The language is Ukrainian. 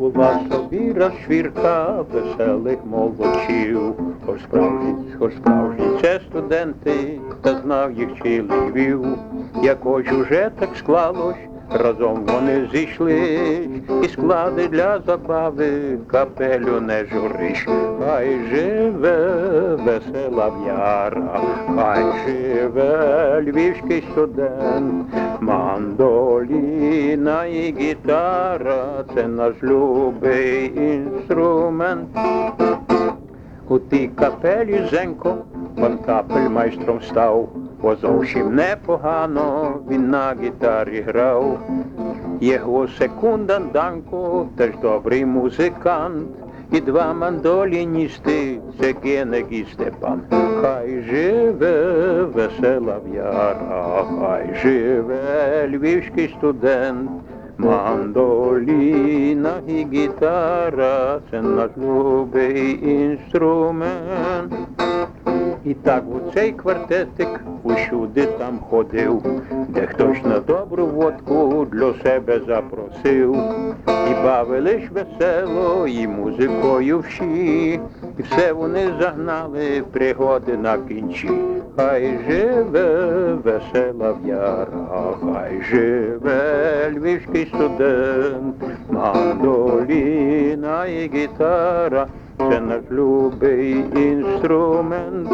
Була собі розшвірка веселих молодчів, хоч справжні, хоч справжні це студенти, та знав їх цілий Львів. Якось уже так склалось, разом вони зійшли, і склади для забави капелю не журиш. Хай живе весела в'яра, хай живе львівський студент, мандоліна і гітара, це наш любий інструмент. У тій капелі Зенько пан капель майстром став, бо зовсім непогано він на гітарі грав. Його секундант Данко теж добрий музикант, і два мандоліністи це Генек і Степан. Хай живе весела в'яра, хай живе львівський студент. Мандоліна і гітара це наш любий інструмент. І так у цей квартетик усюди там ходив, де хтось на добру водку для себе запросив. І бавились весело, і музикою всі, і все вони загнали пригоди на кінчі. Хай живе весела в'яра, хай живе львівський студент, мандоліна і гітара, це наш любий інструмент.